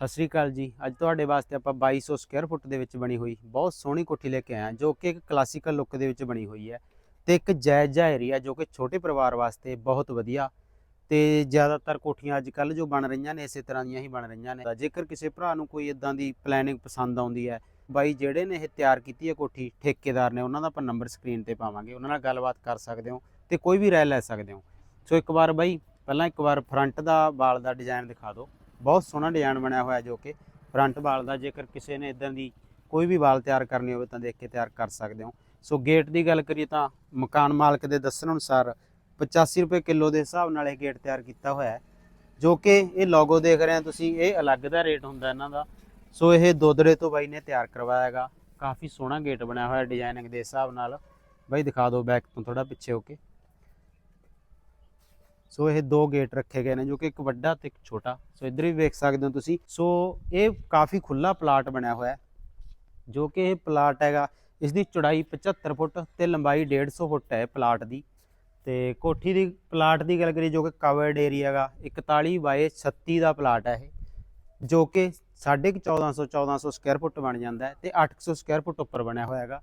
ਸਤਿ ਸ੍ਰੀ ਅਕਾਲ ਜੀ। ਅੱਜ ਤੁਹਾਡੇ ਵਾਸਤੇ ਆਪਾਂ 2200 ਸਕੁਅਰ ਫੁੱਟ ਦੇ ਵਿੱਚ ਬਣੀ ਹੋਈ ਬਹੁਤ ਸੋਹਣੀ ਕੋਠੀ ਲੈ ਕੇ ਆਏ ਹਾਂ, ਜੋ ਕਿ ਇੱਕ ਕਲਾਸੀਕਲ ਲੁੱਕ ਦੇ ਵਿੱਚ ਬਣੀ ਹੋਈ ਹੈ ਤੇ ਇੱਕ ਜਾਇਜ਼ਾ ਏਰੀਆ ਜੋ ਕਿ ਛੋਟੇ ਪਰਿਵਾਰ ਵਾਸਤੇ ਬਹੁਤ ਵਧੀਆ ਤੇ ਜ਼ਿਆਦਾਤਰ ਕੋਠੀਆਂ ਅੱਜ ਕੱਲ ਜੋ ਬਣ ਰਹੀਆਂ ਨੇ, ਇਸੇ ਤਰ੍ਹਾਂ ਦੀਆਂ ਹੀ ਬਣ ਰਹੀਆਂ ਨੇ। ਜੇਕਰ ਕਿਸੇ ਭਰਾ ਨੂੰ ਕੋਈ ਇਦਾਂ ਦੀ ਪਲੈਨਿੰਗ ਪਸੰਦ ਆਉਂਦੀ ਹੈ, ਬਾਈ ਜਿਹੜੇ ਨੇ ਇਹ ਤਿਆਰ ਕੀਤੀ ਹੈ ਕੋਠੀ, ਠੇਕੇਦਾਰ ਨੇ, ਉਹਨਾਂ ਦਾ ਆਪਾਂ ਨੰਬਰ ਸਕਰੀਨ ਤੇ ਪਾਵਾਂਗੇ, ਉਹਨਾਂ ਨਾਲ ਗੱਲਬਾਤ ਕਰ ਸਕਦੇ ਹੋ ਤੇ ਕੋਈ ਵੀ ਰਾਏ ਲੈ ਸਕਦੇ ਹੋ। ਸੋ ਇੱਕ ਵਾਰ ਬਾਈ, ਪਹਿਲਾਂ ਇੱਕ ਵਾਰ ਫਰੰਟ ਦਾ ਵਾਲ ਦਾ ਡਿਜ਼ਾਈਨ ਦਿਖਾ ਦਿਓ। ਬਹੁਤ ਸੋਹਣਾ ਡਿਜ਼ਾਈਨ ਬਣਿਆ ਹੋਇਆ ਜੋ ਕਿ ਫਰੰਟ ਵਾਲ ਦਾ, ਜੇਕਰ ਕਿਸੇ ਨੇ ਇਦਾਂ ਦੀ ਕੋਈ ਵੀ ਵਾਲ ਤਿਆਰ ਕਰਨੀ ਹੋਵੇ ਤਾਂ ਦੇਖ ਕੇ ਤਿਆਰ ਕਰ ਸਕਦੇ ਹੋ। ਸੋ ਗੇਟ ਦੀ ਗੱਲ ਕਰੀਏ ਤਾਂ ਮਕਾਨ ਮਾਲਕ ਦੇ ਦੱਸਣ ਅਨੁਸਾਰ 85 ਰੁਪਏ ਕਿਲੋ ਦੇ ਹਿਸਾਬ ਨਾਲ ਇਹ ਗੇਟ ਤਿਆਰ ਕੀਤਾ ਹੋਇਆ ਹੈ, ਜੋ ਕਿ ਇਹ ਲੋਗੋ ਦੇਖ ਰਹੇ ਹੋ ਤੁਸੀਂ, ਇਹ ਅਲੱਗ ਦਾ ਰੇਟ ਹੁੰਦਾ ਇਹਨਾਂ ਦਾ। ਸੋ ਇਹ ਦੋਦੜੇ ਤੋਂ ਬਾਈ ਨੇ ਤਿਆਰ ਕਰਵਾਇਆ ਹੈਗਾ। ਕਾਫੀ ਸੋਹਣਾ ਗੇਟ ਬਣਿਆ ਹੋਇਆ ਡਿਜ਼ਾਈਨਿੰਗ ਦੇ ਹਿਸਾਬ ਨਾਲ। ਬਾਈ ਦਿਖਾ ਦਿਓ ਬੈਕ ਤੋਂ ਥੋੜਾ ਪਿੱਛੇ ਹੋ ਕੇ। ਸੋ ਇਹ ਦੋ ਗੇਟ ਰੱਖੇ ਗਏ ਨੇ ਜੋ ਕਿ ਇੱਕ ਵੱਡਾ ਤੇ ਇੱਕ ਛੋਟਾ। ਸੋ ਇੱਧਰ ਵੀ ਵੇਖ ਸਕਦੇ ਹੋ ਤੁਸੀਂ। ਸੋ ਇਹ ਕਾਫੀ ਖੁੱਲਾ ਪਲਾਟ ਬਣਿਆ ਹੋਇਆ ਹੈ, ਜੋ ਕਿ ਇਹ ਪਲਾਟ ਹੈਗਾ ਇਸ ਦੀ ਚੌੜਾਈ 75 ਫੁੱਟ ਤੇ ਲੰਬਾਈ 150 ਫੁੱਟ ਹੈ ਪਲਾਟ ਦੀ। ਤੇ ਕੋਠੀ ਦੀ, ਪਲਾਟ ਦੀ ਗੱਲ ਕਰੀਏ ਜੋ ਕਿ ਕਵਰਡ ਏਰੀਆ ਹੈਗਾ 41 ਬਾਏ 36 ਦਾ ਪਲਾਟ ਹੈ ਇਹ, ਜੋ ਕਿ 1450 1400 ਸਕੁਅਰ ਫੁੱਟ ਬਣ ਜਾਂਦਾ ਹੈ ਤੇ 800 ਸਕੁਅਰ ਫੁੱਟ ਉੱਪਰ ਬਣਿਆ ਹੋਇਆ ਹੈਗਾ।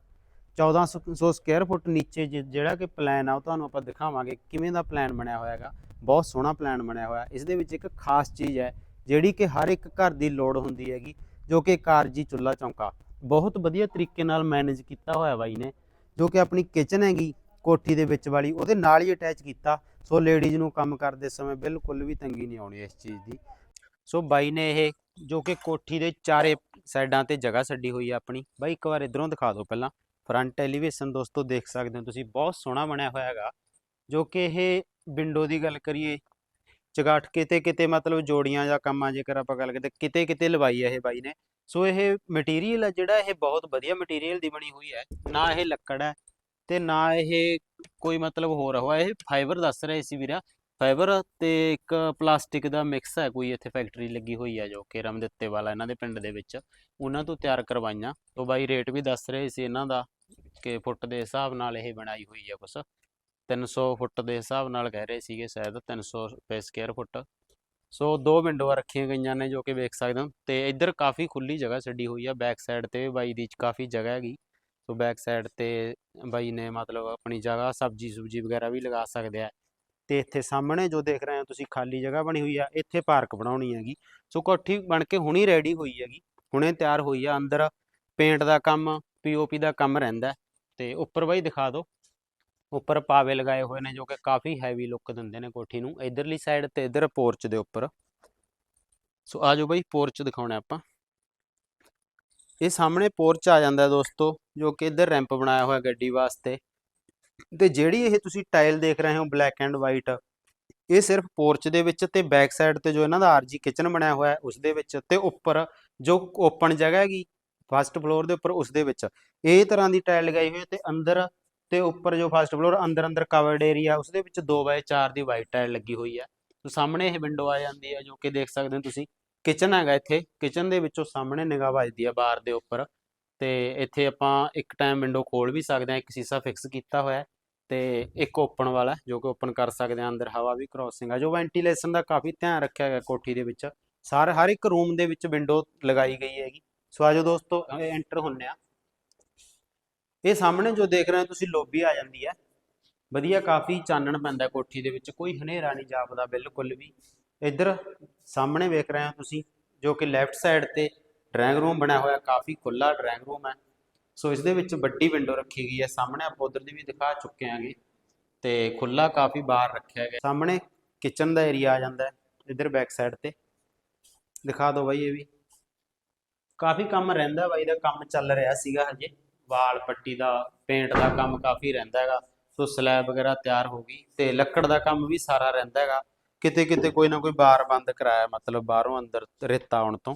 1400 ਸਕੁਅਰ ਫੁੱਟ ਨੀਚੇ ਜਿ- ਜਿਹੜਾ ਕਿ ਪਲਾਨ ਆ, ਉਹ ਤੁਹਾਨੂੰ ਆਪਾਂ ਦਿਖਾਵਾਂਗੇ ਕਿਵੇਂ ਦਾ ਪਲਾਨ ਬਣਿਆ ਹੋਇਆ ਹੈਗਾ। ਬਹੁਤ ਸੋਹਣਾ ਪਲਾਨ ਬਣਿਆ ਹੋਇਆ। ਇਸ ਦੇ ਵਿੱਚ ਇੱਕ ਖਾਸ ਚੀਜ਼ ਹੈ, ਜਿਹੜੀ ਕਿ ਹਰ ਇੱਕ ਘਰ ਦੀ ਲੋੜ ਹੁੰਦੀ ਹੈਗੀ, ਜੋ ਕਿ ਕਾਰਜੀ ਚੁੱਲਾ ਚੌਂਕਾ। ਬਹੁਤ ਵਧੀਆ ਤਰੀਕੇ ਨਾਲ ਮੈਨੇਜ ਕੀਤਾ ਹੋਇਆ ਬਾਈ ਨੇ, ਜੋ ਕਿ ਆਪਣੀ ਕਿਚਨ ਹੈਗੀ, ਕੋਠੀ ਦੇ ਵਿੱਚ ਵਾਲੀ, ਉਹਦੇ ਨਾਲ ਹੀ ਅਟੈਚ ਕੀਤਾ। ਸੋ ਲੇਡੀਜ਼ ਨੂੰ ਕੰਮ ਕਰਦੇ ਸਮੇਂ ਬਿਲਕੁਲ ਵੀ ਤੰਗੀ ਨਹੀਂ ਆਉਣੀ ਇਸ ਚੀਜ਼ ਦੀ। ਸੋ ਬਾਈ ਨੇ ਇਹ, ਜੋ ਕਿ ਕੋਠੀ ਦੇ ਚਾਰੇ ਸਾਈਡਾਂ ਤੇ ਜਗ੍ਹਾ ਛੱਡੀ ਹੋਈ ਹੈ ਆਪਣੀ। ਬਾਈ ਇੱਕ ਵਾਰ ਇਧਰੋਂ ਦਿਖਾ ਦਿਓ ਪਹਿਲਾਂ। ਫਰੰਟ ਐਲੀਵੇਸ਼ਨ ਦੋਸਤੋ ਦੇਖ ਸਕਦੇ ਹੋ ਤੁਸੀਂ, ਬਹੁਤ ਸੋਹਣਾ ਬਣਿਆ ਹੋਇਆ ਹੈਗਾ, ਜੋ ਕਿ ਇਹ ਵਿੰਡੋ ਦੀ ਗੱਲ ਕਰੀਏ ਚਗਾਠ ਕਿਤੇ ਕਿਤੇ ਮਤਲਬ ਜੋੜੀਆਂ ਜਾਂ ਕੰਮਾਂ ਜੇਕਰ ਆਪਾਂ ਗੱਲ ਕਰਦੇ ਕਿਤੇ ਕਿਤੇ ਲਵਾਈ ਹੈ ਇਹ ਬਾਈ ਨੇ। ਸੋ ਇਹ ਮਟੀਰੀਅਲ ਹੈ ਜਿਹੜਾ ਇਹ ਬਹੁਤ ਵਧੀਆ ਮਟੀਰੀਅਲ ਦੀ ਬਣੀ ਹੋਈ ਹੈ, ਨਾ ਇਹ ਲੱਕੜ ਹੈ ਤੇ ਨਾ ਇਹ ਕੋਈ ਮਤਲਬ ਹੋਰ ਹੋਇਆ ਇਹ ਫਾਈਬਰ ਦੱਸ ਰਹੇ ਸੀ ਵੀਰਾ ਫਾਈਬਰ ਤੇ ਇੱਕ ਪਲਾਸਟਿਕ ਦਾ ਮਿਕਸ ਹੈ, ਕੋਈ ਇੱਥੇ ਫੈਕਟਰੀ ਲੱਗੀ ਹੋਈ ਹੈ ਜੋ ਕਿ ਰਮਦਿੱਤੇ ਵਾਲਾ ਇਹਨਾਂ ਦੇ ਪਿੰਡ ਦੇ ਵਿੱਚ, ਉਹਨਾਂ ਤੋਂ ਤਿਆਰ ਕਰਵਾਈਆਂ। ਤੋਂ ਬਾਈ ਰੇਟ ਵੀ ਦੱਸ ਰਹੇ ਸੀ ਇਹਨਾਂ ਦਾ ਕਿ ਫੁੱਟ ਦੇ ਹਿਸਾਬ ਨਾਲ ਇਹ ਬਣਾਈ ਹੋਈ ਹੈ ਕੁਛ। 300 ਫੁੱਟ ਦੇ ਹਿਸਾਬ ਨਾਲ ਕਹਿ ਰਹੇ ਸੀਗੇ ਸ਼ਾਇਦ 300 ਰੁਪਏ ਸਕੁਅਰ ਫੁੱਟ ਸੋ ਦੋ ਵਿੰਡੋਆਂ ਰੱਖੀਆਂ ਗਈਆਂ ਨੇ ਜੋ ਕਿ ਵੇਖ ਸਕਦੇ ਹੋ। ਤੇ ਇੱਧਰ ਕਾਫੀ ਖੁੱਲੀ ਜਗ੍ਹਾ ਛੱਡੀ ਹੋਈ ਆ ਬੈਕ ਸਾਈਡ ਤੇ ਬਾਈ ਦੀ ਕਾਫੀ ਜਗ੍ਹਾ ਹੈਗੀ। ਸੋ ਬੈਕ ਸਾਈਡ ਤੇ ਬਾਈ ਨੇ ਮਤਲਬ ਆਪਣੀ ਜਗ੍ਹਾ ਸਬਜੀ ਸੁਬਜੀ ਵਗੈਰਾ ਵੀ ਲਗਾ ਸਕਦੇ ਆ। ਤੇ ਇੱਥੇ ਸਾਹਮਣੇ ਜੋ ਦੇਖ ਰਹੇ ਹੋ ਤੁਸੀਂ ਖਾਲੀ ਜਗ੍ਹਾ ਬਣੀ ਹੋਈ ਆ, ਇੱਥੇ ਪਾਰਕ ਬਣਾਉਣੀ ਹੈਗੀ। ਸੋ ਕੋਠੀ ਬਣ ਕੇ ਹੁਣੀ ਰੈਡੀ ਹੋਈ ਹੈਗੀ। ਹੁਣੇ ਤਿਆਰ ਹੋਈ ਆ ਅੰਦਰ। ਪੇਂਟ ਦਾ ਕੰਮ ਪੀਓਪੀ ਦਾ ਕੰਮ ਰਹਿੰਦਾ ਹੈ। ਤੇ ਉੱਪਰ ਬਾਈ ਦਿਖਾ ਦਿਓ। ਉੱਪਰ ਪਾਵੇ ਲਗਾਏ ਹੋਏ ਨੇ ਜੋ ਕਿ ਕਾਫੀ ਹੈਵੀ ਲੁੱਕ ਦਿੰਦੇ ਨੇ ਕੋਠੀ ਨੂੰ, ਇਧਰਲੀ ਸਾਈਡ ਤੇ ਇਧਰ ਪੋਰਚ ਦੇ ਉੱਪਰ। ਸੋ ਆ ਜਾਓ ਬਾਈ ਪੋਰਚ ਦਿਖਾਉਣਾ ਆਪਾਂ। ਇਹ ਸਾਹਮਣੇ ਪੋਰਚ ਆ ਜਾਂਦਾ ਦੋਸਤੋ, ਜੋ ਕਿ ਇਧਰ ਰੈਂਪ ਬਣਾਇਆ ਹੋਇਆ ਗੱਡੀ ਵਾਸਤੇ। ਤੇ ਜਿਹੜੀ ਇਹ ਤੁਸੀਂ ਟਾਈਲ ਦੇਖ ਰਹੇ ਹੋ ਬਲੈਕ ਐਂਡ ਵਾਈਟ ਇਹ ਸਿਰਫ ਪੋਰਚ ਦੇ ਵਿੱਚ ਤੇ ਬੈਕ ਸਾਈਡ ਤੇ ਜੋ ਇਹਨਾਂ ਦਾ ਆਰਜੀ ਕਿਚਨ ਬਣਿਆ ਹੋਇਆ ਹੈ ਉਸ ਦੇ ਵਿੱਚ ਤੇ ਉੱਪਰ ਜੋ ਓਪਨ ਜਗ੍ਹਾ ਹੈਗੀ ਫਸਟ ਫਲੋਰ ਦੇ ਉੱਪਰ ਉਸ ਦੇ ਵਿੱਚ। ਇਹ ਤਰ੍ਹਾਂ ਦੀ ਟਾਈਲ ਲਗਾਈ ਹੋਈ ਹੈ ਤੇ ਅੰਦਰ ਤੇ ਉੱਪਰ ਜੋ ਫਸਟ ਫਲੋਰ, ਅੰਦਰ ਅੰਦਰ ਕਵਰਡ ਏਰੀਆ ਉਸ ਦੇ ਵਿੱਚ 2x4 ਦੀ ਵਾਈਟ ਟਾਈਲ ਲੱਗੀ ਹੋਈ ਹੈ। ਸੋ ਸਾਹਮਣੇ ਇਹ ਵਿੰਡੋ ਆ ਜਾਂਦੀ ਹੈ ਜੋ ਕਿ ਦੇਖ ਸਕਦੇ ਹੋ ਤੁਸੀਂ। ਕਿਚਨ ਹੈਗਾ ਇੱਥੇ। ਕਿਚਨ ਦੇ ਵਿੱਚੋਂ ਸਾਹਮਣੇ ਨਿਗਾਹ ਵੱਜਦੀ ਹੈ ਬਾਰ ਦੇ ਉੱਪਰ। ਤੇ ਇੱਥੇ ਆਪਾਂ ਇੱਕ ਟਾਈਮ ਵਿੰਡੋ ਖੋਲ ਵੀ ਸਕਦੇ ਹਾਂ। ਇੱਕ ਸੀਸਾ ਫਿਕਸ ਕੀਤਾ ਹੋਇਆ ਤੇ ਇੱਕ ਓਪਨ ਵਾਲਾ ਜੋ ਕਿ ਓਪਨ ਕਰ ਸਕਦੇ ਹਾਂ। ਅੰਦਰ ਹਵਾ ਵੀ ਕ੍ਰੋਸਿੰਗ ਆ। ਜੋ ਵੈਂਟੀਲੇਸ਼ਨ ਦਾ ਕਾਫੀ ਧਿਆਨ ਰੱਖਿਆ ਗਿਆ ਕੋਠੀ ਦੇ ਵਿੱਚ। ਸਾਰੇ ਹਰ ਇੱਕ ਰੂਮ ਦੇ ਵਿੱਚ ਵਿੰਡੋ ਲਗਾਈ ਗਈ ਹੈਗੀ। ਸੋ ਆਜੋ ਦੋਸਤੋ ਐਂਟਰ ਹੁੰਨੇ ਆ। ਇਹ ਸਾਹਮਣੇ ਜੋ ਦੇਖ ਰਹੇ ਹੋ ਤੁਸੀਂ ਲੋਬੀ ਆ ਜਾਂਦੀ ਹੈ। ਵਧੀਆ ਕਾਫੀ ਚਾਨਣ ਪੈਂਦਾ ਕੋਠੀ ਦੇ ਵਿੱਚ ਕੋਈ ਹਨੇਰਾ ਨਹੀਂ ਜਾਪਦਾ ਬਿਲਕੁਲ ਵੀ। ਇੱਧਰ ਸਾਹਮਣੇ ਵੇਖ ਰਹੇ ਹੋ ਤੁਸੀਂ ਜੋ ਕਿ ਲੈਫਟ ਸਾਈਡ ਤੇ ਡਰਾਇੰਗ ਰੂਮ ਬਣਿਆ ਹੋਇਆ ਕਾਫੀ ਖੁੱਲਾ ਡਰਾਇੰਗ ਰੂਮ ਹੈ। ਸੋ ਇਸ ਦੇ ਵਿੱਚ ਵੱਡੀ ਵਿੰਡੋ ਰੱਖੀ ਗਈ ਹੈ। ਸਾਹਮਣੇ ਆਪਾਂ ਉਧਰ ਦੀ ਵੀ ਦਿਖਾ ਚੁੱਕੇ ਆਂਗੇ ਤੇ ਖੁੱਲਾ ਕਾਫੀ ਬਾਹਰ ਰੱਖਿਆ ਗਿਆ। ਸਾਹਮਣੇ ਕਿਚਨ ਦਾ ਏਰੀਆ ਆ ਜਾਂਦਾ ਹੈ ਇੱਧਰ ਬੈਕ ਸਾਈਡ ਤੇ। ਦਿਖਾ ਦਿਓ ਬਾਈ ਇਹ ਵੀ। ਕਾਫੀ ਕੰਮ ਰਹਿੰਦਾ ਬਾਈ ਦਾ, ਕੰਮ ਚੱਲ ਰਿਹਾ ਸੀਗਾ ਹਜੇ। ਵਾਲ ਪੱਟੀ ਦਾ ਪੇਂਟ ਦਾ ਕੰਮ ਕਾਫੀ ਰਹਿੰਦਾ ਹੈਗਾ। ਸੋ ਸਲੈਬ ਵਗੈਰਾ ਤਿਆਰ ਹੋ ਗਈ ਤੇ ਲੱਕੜ ਦਾ ਕੰਮ ਵੀ ਸਾਰਾ ਰਹਿੰਦਾ ਹੈਗਾ। ਕਿਤੇ ਕਿਤੇ ਕੋਈ ਨਾ ਕੋਈ ਬਾਰ ਬੰਦ ਕਰਾਇਆ, ਮਤਲਬ ਬਾਹਰੋਂ ਅੰਦਰ ਰੇਤਾ ਆਉਣ ਤੋਂ।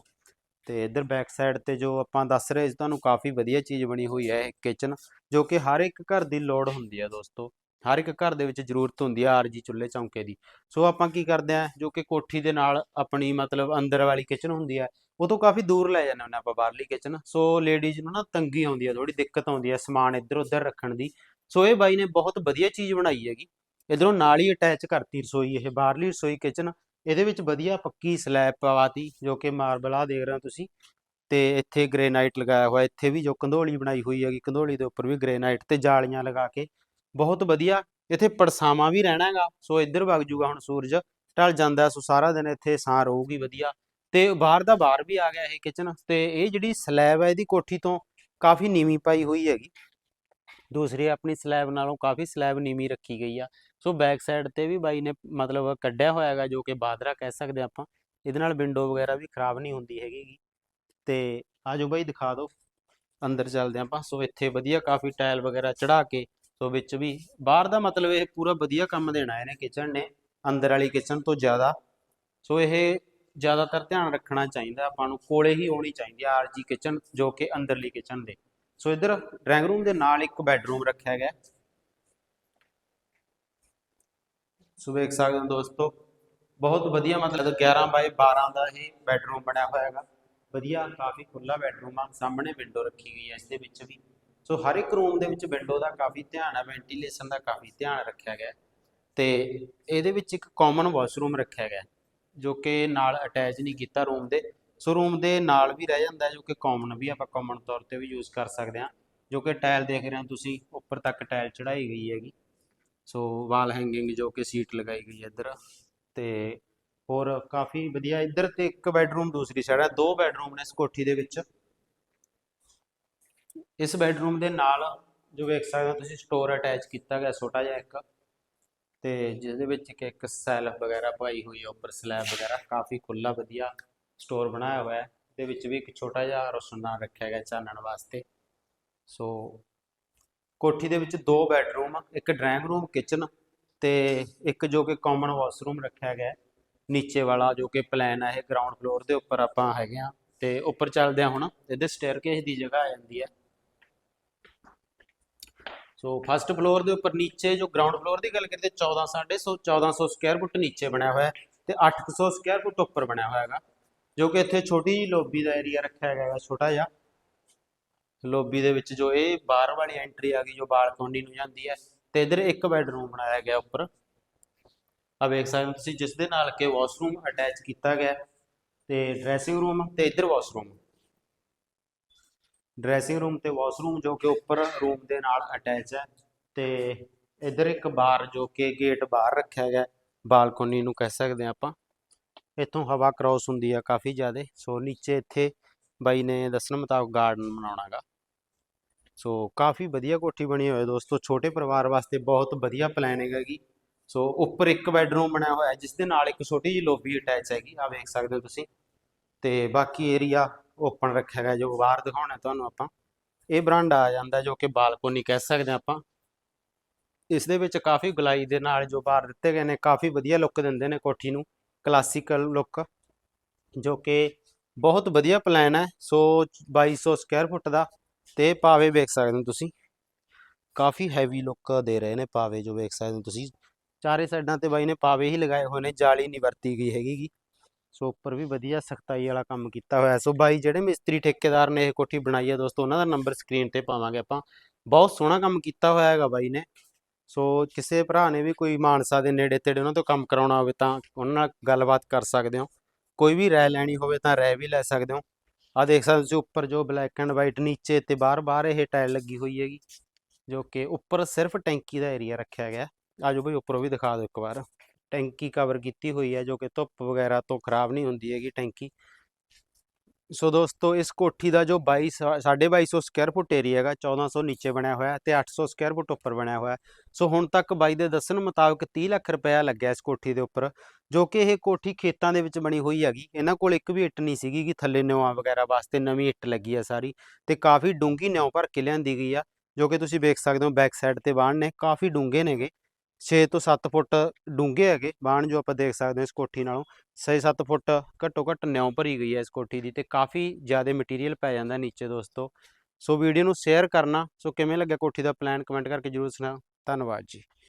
ਤੇ ਇਧਰ ਬੈਕ ਸਾਈਡ ਤੇ ਜੋ ਆਪਾਂ ਦੱਸ ਰਹੇ ਸੀ, ਤੁਹਾਨੂੰ ਕਾਫੀ ਵਧੀਆ ਚੀਜ਼ ਬਣੀ ਹੋਈ ਹੈ ਕਿਚਨ ਜੋ ਕਿ ਹਰ ਇੱਕ ਘਰ ਦੀ ਲੋੜ ਹੁੰਦੀ ਹੈ ਦੋਸਤੋ। ਹਰ ਇੱਕ ਘਰ ਦੇ ਵਿੱਚ ਜ਼ਰੂਰਤ ਹੁੰਦੀ ਹੈ ਆਰਜੀ ਚੁੱਲ੍ਹੇ ਚੌਂਕੇ ਦੀ। ਸੋ ਆਪਾਂ ਕੀ ਕਰਦੇ ਆ ਜੋ ਕਿ ਕੋਠੀ ਦੇ ਨਾਲ ਆਪਣੀ ਮਤਲਬ ਅੰਦਰ ਵਾਲੀ ਕਿਚਨ ਹੁੰਦੀ ਹੈ ਉਹ ਤੋਂ ਕਾਫੀ ਦੂਰ ਲੈ ਜਾਂਦੇ ਹੁੰਦੇ ਆਪਾਂ ਬਾਹਰਲੀ ਕਿਚਨ ਸੋ ਲੇਡੀਜ਼ ਨੂੰ ਨਾ ਤੰਗੀ ਆਉਂਦੀ ਹੈ ਥੋੜੀ ਦਿੱਕਤ ਆਉਂਦੀ ਹੈ ਸਮਾਨ ਇੱਧਰ ਉੱਧਰ ਰੱਖਣ ਦੀ। ਸੋ ਇਹ ਬਾਈ ਨੇ ਬਹੁਤ ਵਧੀਆ ਚੀਜ਼ ਬਣਾਈ ਹੈਗੀ। ਇਧਰੋਂ ਨਾਲ ਹੀ ਅਟੈਚ ਕਰਤੀ ਰਸੋਈ ਇਹ, ਬਾਹਰਲੀ ਰਸੋਈ ਕਿਚਨ ਇਹਦੇ ਵਿੱਚ ਵਧੀਆ ਪੱਕੀ ਸਲੈਬ ਪਵਾਤੀ, ਜੋ ਕਿ ਮਾਰਬਲ ਆ, ਦੇਖ ਰਹੇ ਹੋ ਤੁਸੀਂ। ਤੇ ਇੱਥੇ ਗ੍ਰੇਨਾਈਟ ਲਗਾਇਆ ਹੋਇਆ, ਇੱਥੇ ਵੀ ਜੋ ਕੰਧੋਲੀ ਬਣਾਈ ਹੋਈ ਹੈਗੀ, ਕੰਧੋਲੀ ਦੇ ਉੱਪਰ ਵੀ ਗ੍ਰੇਨਾਈਟ ਤੇ ਜਾਲੀਆਂ ਲਗਾ ਕੇ। ਬਹੁਤ ਵਧੀਆ, ਇੱਥੇ ਪੜਸਾਵਾਂ ਵੀ ਰਹਿਣਾ ਹੈਗਾ। ਸੋ ਇੱਧਰ ਵਗ ਜੂਗਾ ਹੁਣ ਸੂਰਜ। ਢਲ ਜਾਂਦਾ ਸੋ ਸਾਰਾ ਦਿਨ ਇੱਥੇ ਛਾਂ ਰਹੂਗੀ ਵਧੀਆ। ਤੇ ਬਾਹਰ ਦਾ ਬਾਹਰ ਵੀ ਆ ਗਿਆ ਇਹ ਕਿਚਨ ਤੇ ਇਹ ਜਿਹੜੀ ਸਲੈਬ ਹੈ ਇਹਦੀ ਕੋਠੀ ਤੋਂ ਕਾਫੀ ਨੀਵੀਂ ਪਾਈ ਹੋਈ ਹੈਗੀ। ਦੂਸਰੀ ਆਪਣੀ ਸਲੈਬ ਨਾਲੋਂ ਕਾਫੀ ਸਲੈਬ ਨੀਵੀਂ ਰੱਖੀ ਗਈ ਆ। ਸੋ ਬੈਕ ਸਾਈਡ ਤੇ ਵੀ ਬਾਈ ਨੇ ਮਤਲਬ ਕੱਢਿਆ ਹੋਇਆ ਹੈਗਾ, ਜੋ ਕਿ ਬਾਦਰਾ ਕਹਿ ਸਕਦੇ ਆਪਾਂ। ਇਹਦੇ ਨਾਲ ਵਿੰਡੋ ਵਗੈਰਾ ਵੀ ਖਰਾਬ ਨਹੀਂ ਹੁੰਦੀ ਹੈਗੀ ਗੀ। ਤੇ ਆਜੋ ਬਾਈ, ਦਿਖਾ ਦਿਓ। ਅੰਦਰ ਚੱਲਦੇ ਆਪਾਂ। ਸੋ ਇੱਥੇ ਵਧੀਆ ਕਾਫੀ ਟਾਇਲ ਵਗੈਰਾ ਚੜਾ ਕੇ, ਸੋ ਵਿੱਚ ਵੀ ਬਾਹਰ ਦਾ ਮਤਲਬ ਇਹ ਪੂਰਾ ਵਧੀਆ ਕੰਮ ਦੇਣਾ ਇਹਨੇ ਕਿਚਨ ਨੇ। ਅੰਦਰ ਵਾਲੀ ਕਿਚਨ ਤੋਂ ਜ਼ਿਆਦਾ। ਸੋ ਇਹ ਜ਼ਿਆਦਾਤਰ ਧਿਆਨ ਰੱਖਣਾ ਚਾਹੀਦਾ, ਆਪਾਂ ਨੂੰ ਕੋਲੇ ਹੀ ਹੋਣੀ ਚਾਹੀਦੀ ਆ ਆਰਜੀ ਕਿਚਨ ਜੋ ਕਿ ਅੰਦਰਲੀ ਕਿਚਨ ਦੇ। ਸੋ ਇੱਧਰ ਡਰਾਇੰਗ ਰੂਮ ਦੇ ਨਾਲ ਇੱਕ ਬੈੱਡਰੂਮ ਰੱਖਿਆ ਗਿਆ। ਸੋ ਵੇਖ ਸਕਦੇ ਹੋ ਦੋਸਤੋ, ਬਹੁਤ ਵਧੀਆ ਮਤਲਬ 11 ਬਾਈ 12 ਦਾ ਇਹ ਬੈੱਡਰੂਮ ਬਣਿਆ ਹੋਇਆ ਹੈਗਾ। ਵਧੀਆ, ਕਾਫੀ ਖੁੱਲਾ ਬੈੱਡਰੂਮ ਆ, ਸਾਹਮਣੇ ਵਿੰਡੋ ਰੱਖੀ ਗਈ ਹੈ ਇਸ ਦੇ ਵਿੱਚ ਵੀ। ਸੋ ਹਰ ਇੱਕ ਰੂਮ ਦੇ ਵਿੱਚ ਵਿੰਡੋ ਦਾ ਕਾਫੀ ਧਿਆਨ ਹੈ ਵੈਂਟੀਲੇਸ਼ਨ ਦਾ ਕਾਫੀ ਧਿਆਨ ਰੱਖਿਆ ਗਿਆ। ਹੈ। ਤੇ ਇਹਦੇ ਵਿੱਚ ਇੱਕ ਕਾਮਨ ਵਾਸ਼ਰੂਮ ਰੱਖਿਆ ਗਿਆ। ਜੋ ਕਿ ਨਾਲ ਅਟੈਚ ਨਹੀਂ ਕੀਤਾ ਰੂਮ ਦੇ। ਸੋ ਰੂਮ ਦੇ ਨਾਲ ਵੀ ਰਹਿ ਜਾਂਦਾ ਜੋ ਕਿ ਕਾਮਨ ਵੀ ਆਪਾਂ ਕਾਮਨ ਤੌਰ ਤੇ ਵੀ ਯੂਜ਼ ਕਰ ਸਕਦੇ ਹਾਂ। ਜੋ ਕਿ ਟਾਇਲ ਦੇਖ ਰਹੇ ਹੋ ਤੁਸੀਂ, ਉੱਪਰ ਤੱਕ ਟਾਇਲ ਚੜਾਈ ਗਈ ਹੈਗੀ। ਸੋ ਵਾਲ ਹੈਂਗਿੰਗ ਜੋ ਕਿ ਸੀਟ ਲਗਾਈ ਗਈ ਹੈ ਇੱਧਰ। ਤੇ ਹੋਰ ਕਾਫੀ ਵਧੀਆ, ਇੱਧਰ ਤੇ ਇੱਕ ਬੈਡਰੂਮ ਦੂਸਰੀ ਸਾਈਡ ਹੈ, ਦੋ ਬੈਡਰੂਮ ਨੇ ਇਸ ਕੋਠੀ ਦੇ ਵਿੱਚ। ਇਸ ਬੈਡਰੂਮ ਦੇ ਨਾਲ, ਜੋ ਵੇਖ ਸਕਦੇ ਹੋ ਤੁਸੀਂ ਸਟੋਰ ਅਟੈਚ ਕੀਤਾ ਗਿਆ ਛੋਟਾ ਜਿਹਾ ਇੱਕ। ਤੇ ਜਿਹਦੇ ਵਿੱਚ ਕਿ ਇੱਕ ਸੈਲਫ ਵਗੈਰਾ ਪਾਈ ਹੋਈ ਹੈ ਉੱਪਰ ਸਲੈਬ ਵਗੈਰਾ ਕਾਫੀ ਖੁੱਲਾ ਵਧੀਆ ਸਟੋਰ ਬਣਾਇਆ ਹੋਇਆ ਹੈ। ਦੇ ਵਿੱਚ ਵੀ ਇੱਕ ਛੋਟਾ ਜਿਹਾ ਰੋਸ਼ਨਦਾਨ ਰੱਖਿਆ ਗਿਆ ਚਾਨਣ ਵਾਸਤੇ। ਸੋ ਕੋਠੀ ਦੇ ਵਿੱਚ ਦੋ ਬੈਡਰੂਮ ਇੱਕ ਡਰਾਇੰਗ ਰੂਮ ਕਿਚਨ ਤੇ ਇੱਕ ਜੋ ਕਿ ਕਾਮਨ ਵਾਸ਼ਰੂਮ ਰੱਖਿਆ ਗਿਆ ਹੈ। ਨੀਚੇ ਵਾਲਾ ਜੋ ਕਿ ਪਲਾਨ ਹੈ ਇਹ ਗਰਾਊਂਡ ਫਲੋਰ ਦੇ ਉੱਪਰ ਆਪਾਂ ਹੈਗੇ ਆ ਤੇ ਉੱਪਰ ਚੱਲਦੇ ਆ ਹੁਣ ਇਹਦੇ ਸਟੇਅਰਕੇਸ ਦੀ ਜਗ੍ਹਾ ਆ ਜਾਂਦੀ ਹੈ। ਸੋ ਫਸਟ ਫਲੋਰ ਦੇ ਉੱਪਰ ਨੀਚੇ ਜੋ ਗਰਾਊਂਡ ਫਲੋਰ ਦੀ ਗੱਲ ਕਰਦੇ 14 150 1400 ਸਕੁਅਰ ਫੁੱਟ ਨੀਚੇ ਬਣਿਆ ਹੋਇਆ ਹੈ ਤੇ 800 ਸਕੁਅਰ ਫੁੱਟ ਉੱਪਰ ਬਣਿਆ ਹੋਇਆ ਹੈਗਾ, ਜੋ ਕਿ ਇੱਥੇ ਛੋਟੀ ਜਿਹੀ ਲੌਬੀ ਦਾ ਏਰੀਆ ਰੱਖਿਆ ਗਿਆ ਹੈਗਾ, ਛੋਟਾ ਜਿਹਾ। ਲੌਬੀ ਦੇ ਵਿੱਚ ਜੋ ਇਹ ਬਾਹਰ ਵਾਲੀ ਐਂਟਰੀ ਆ ਗਈ, ਜੋ ਬਾਲਕੋਨੀ ਨੂੰ ਜਾਂਦੀ ਹੈ ਤੇ ਇਧਰ ਇੱਕ ਬੈਡਰੂਮ ਬਣਾਇਆ ਗਿਆ ਉੱਪਰ। ਆ ਵੇਖ ਸਕਦੇ ਹੋ ਤੁਸੀਂ, ਜਿਸ ਦੇ ਨਾਲ ਕਿ ਵਾਸ਼ਰੂਮ ਅਟੈਚ ਕੀਤਾ ਗਿਆ ਹੈ ਤੇ ਡਰੈਸਿੰਗ ਰੂਮ ਤੇ ਇਧਰ ਵਾਸ਼ਰੂਮ ਡਰੈਸਿੰਗ ਰੂਮ ਤੇ ਵਾਸ਼ਰੂਮ ਜੋ ਕਿ ਉੱਪਰ ਰੂਮ ਦੇ ਨਾਲ ਅਟੈਚ ਹੈ ਤੇ ਇਧਰ ਇੱਕ ਬਾਰ ਜੋ ਕਿ ਗੇਟ ਬਾਹਰ ਰੱਖਿਆ ਗਿਆ ਬਾਲਕੋਨੀ ਨੂੰ ਕਹਿ ਸਕਦੇ ਹਾਂ ਆਪਾਂ। ਇੱਥੋਂ ਹਵਾ ਕ੍ਰਾਸ ਹੁੰਦੀ ਆ ਕਾਫੀ ਜ਼ਿਆਦਾ, ਸੋ ਨੀਚੇ ਇੱਥੇ ਬਾਈ ਨੇ ਦੱਸਣ ਮੁਤਾਬਕ ਗਾਰਡਨ ਬਣਾਉਣਾਗਾ ਸੋ ਕਾਫੀ ਵਧੀਆ ਕੋਠੀ ਬਣੀ ਹੋਈ ਹੈ ਦੋਸਤੋ, ਛੋਟੇ ਪਰਿਵਾਰ ਵਾਸਤੇ ਬਹੁਤ ਵਧੀਆ ਪਲੈਨਿੰਗ ਹੈਗੀ ਸੋ ਉੱਪਰ ਇੱਕ ਬੈਡਰੂਮ ਬਣਿਆ ਹੋਇਆ ਜਿਸ ਦੇ ਨਾਲ ਇੱਕ ਛੋਟੀ ਜਿਹੀ ਲੋਬੀ ਅਟੈਚ ਹੈਗੀ ਆ ਵੇਖ ਸਕਦੇ ਹੋ ਤੁਸੀਂ। ਤੇ ਬਾਕੀ ਏਰੀਆ ਓਪਨ ਰੱਖਿਆ ਗਿਆ, ਜੋ ਬਾਹਰ ਦਿਖਾਉਣਾ ਤੁਹਾਨੂੰ ਆਪਾਂ। ਇਹ ਬ੍ਰਾਂਡ ਆ ਜਾਂਦਾ ਜੋ ਕਿ ਬਾਲਕੋਨੀ ਕਹਿ ਸਕਦੇ ਹਾਂ ਆਪਾਂ। ਇਸ ਦੇ ਵਿੱਚ ਕਾਫੀ ਗਲਾਈ ਦੇ ਨਾਲ ਜੋ ਬਾਹਰ ਦਿੱਤੇ ਗਏ ਨੇ, ਕਾਫੀ ਵਧੀਆ ਲੁੱਕ ਦਿੰਦੇ ਨੇ ਕੋਠੀ ਨੂੰ ਕਲਾਸੀਕਲ ਲੁੱਕ ਜੋ ਕਿ ਬਹੁਤ ਵਧੀਆ ਪਲਾਨ ਹੈ। ਸੋ 2200 ਸਕੁਅਰ ਫੁੱਟ ਦਾ ਤੇ ਪਾਵੇ ਵੇਖ ਸਕਦੇ ਹੋ ਤੁਸੀਂ। ਕਾਫੀ ਹੈਵੀ ਲੁੱਕ ਦੇ ਰਹੇ ਨੇ ਪਾਵੇ ਜੋ ਵੇਖ ਸਕਦੇ ਹੋ ਤੁਸੀਂ। ਚਾਰੇ ਸਾਈਡਾਂ ਤੇ ਬਾਈ ਨੇ ਪਾਵੇ ਹੀ ਲਗਾਏ ਹੋਏ ਨੇ, ਜਾਲੀ ਨਹੀਂ ਵਰਤੀ ਗਈ ਹੈਗੀ ਸੋ ਉੱਪਰ ਵੀ ਵਧੀਆ ਸਖਤਾਈ ਵਾਲਾ ਕੰਮ ਕੀਤਾ ਹੋਇਆ। ਸੋ ਬਾਈ, ਜਿਹੜੇ ਮਿਸਤਰੀ ਠੇਕੇਦਾਰ ਨੇ ਇਹ ਕੋਠੀ ਬਣਾਈ ਹੈ ਦੋਸਤੋ, ਉਹਨਾਂ ਦਾ ਨੰਬਰ ਸਕਰੀਨ ਤੇ ਪਾਵਾਂਗੇ ਆਪਾਂ। ਬਹੁਤ ਸੋਹਣਾ ਕੰਮ ਕੀਤਾ ਹੋਇਆ ਹੈਗਾ ਬਾਈ ਨੇ। ਸੋ ਕਿਸੇ ਭਰਾ ਨੇ ਵੀ ਕੋਈ ਮਾਨਸਾ ਦੇ ਨੇੜੇ ਤੇੜੇ ਉਹਨਾਂ ਤੋਂ ਕੰਮ ਕਰਾਉਣਾ ਹੋਵੇ ਤਾਂ ਉਹਨਾਂ ਨਾਲ ਗੱਲਬਾਤ ਕਰ ਸਕਦੇ ਹੋ। ਕੋਈ ਵੀ ਰਾਏ ਲੈਣੀ ਹੋਵੇ ਤਾਂ ਰਾਏ ਵੀ ਲੈ ਸਕਦੇ ਹੋ। ਆ ਦੇਖ ਸਕਦੇ ਹੋ ਤੁਸੀਂ ਉੱਪਰ ਜੋ ਬਲੈਕ ਐਂਡ ਵਾਈਟ ਨੀਚੇ ਤੇ ਬਾਹਰ ਬਾਹਰ ਇਹ ਟਾਇਲ ਲੱਗੀ ਹੋਈ ਹੈਗੀ, ਜੋ ਕਿ ਉੱਪਰ ਸਿਰਫ ਟੈਂਕੀ ਦਾ ਏਰੀਆ ਰੱਖਿਆ ਗਿਆ। ਆਜੋ ਬਈ, ਉੱਪਰੋਂ ਵੀ ਦਿਖਾ ਦਿਓ ਇੱਕ ਵਾਰ। ਟੈਂਕੀ ਕਵਰ ਕੀਤੀ ਹੋਈ ਹੈ, ਜੋ ਕਿ ਧੁੱਪ ਵਗੈਰਾ ਤੋਂ ਖਰਾਬ ਨਹੀਂ ਹੁੰਦੀ ਹੈਗੀ ਟੈਂਕੀ। ਸੋ ਦੋਸਤੋ, ਇਸ ਕੋਠੀ ਦਾ ਜੋ 22 2250 ਸਕੁਅਰ ਫੁੱਟ ਏਰੀਆ ਹੈਗਾ 1400 ਨੀਚੇ ਬਣਿਆ ਹੋਇਆ ਹੈ ਤੇ 800 ਸਕੁਅਰ ਫੁੱਟ ਉੱਪਰ ਬਣਿਆ ਹੋਇਆ। ਸੋ ਹੁਣ ਤੱਕ ਬਾਈ ਦੇ ਦੱਸਣ ਮੁਤਾਬਕ 30 ਲੱਖ ਰੁਪਇਆ ਲੱਗਿਆ ਇਸ ਕੋਠੀ ਦੇ ਉੱਪਰ, ਜੋ ਕਿ ਇਹ ਕੋਠੀ ਖੇਤਾਂ ਦੇ ਵਿੱਚ ਬਣੀ ਹੋਈ ਹੈਗੀ। ਇਹਨਾਂ ਕੋਲ ਇੱਕ ਵੀ ਇੱਟ ਨਹੀਂ ਸੀਗੀ ਕਿ ਥੱਲੇ ਨਿਉਆਂ ਵਗੈਰਾ ਵਾਸਤੇ ਨਵੀਂ ਇੱਟ ਲੱਗੀ ਆ ਸਾਰੀ ਤੇ ਕਾਫੀ ਡੂੰਗੀ ਨਿਉਂ ਭਰ ਕੇ ਲਿਆਂਦੀ ਗਈ ਆ, ਜੋ ਕਿ ਤੁਸੀਂ ਵੇਖ ਸਕਦੇ ਹੋ ਬੈਕ ਸਾਈਡ ਤੇ ਬਾਣ ਨੇ, ਕਾਫੀ ਡੂੰਗੇ ਨੇਗੇ। 6 ਤੋਂ 7 ਫੁੱਟ ਡੂੰਘੇ ਹੈਗੇ ਬਾਣ ਜੋ ਆਪਾਂ ਦੇਖ ਸਕਦੇ ਹਾਂ ਇਸ ਕੋਠੀ ਨਾਲੋਂ 6-7 ਫੁੱਟ ਘੱਟੋ ਘੱਟ ਨਿਉਂ ਭਰੀ ਗਈ ਹੈ ਇਸ ਕੋਠੀ ਦੀ ਤੇ ਕਾਫੀ ਜ਼ਿਆਦਾ ਮਟੀਰੀਅਲ ਪੈ ਜਾਂਦਾ ਨੀਚੇ ਦੋਸਤੋ। ਸੋ ਵੀਡੀਓ ਨੂੰ ਸ਼ੇਅਰ ਕਰਨਾ। ਸੋ ਕਿਵੇਂ ਲੱਗਿਆ ਕੋਠੀ ਦਾ ਪਲਾਨ ਕਮੈਂਟ ਕਰਕੇ ਜਰੂਰ ਸੁਣਾਓ। ਧੰਨਵਾਦ ਜੀ।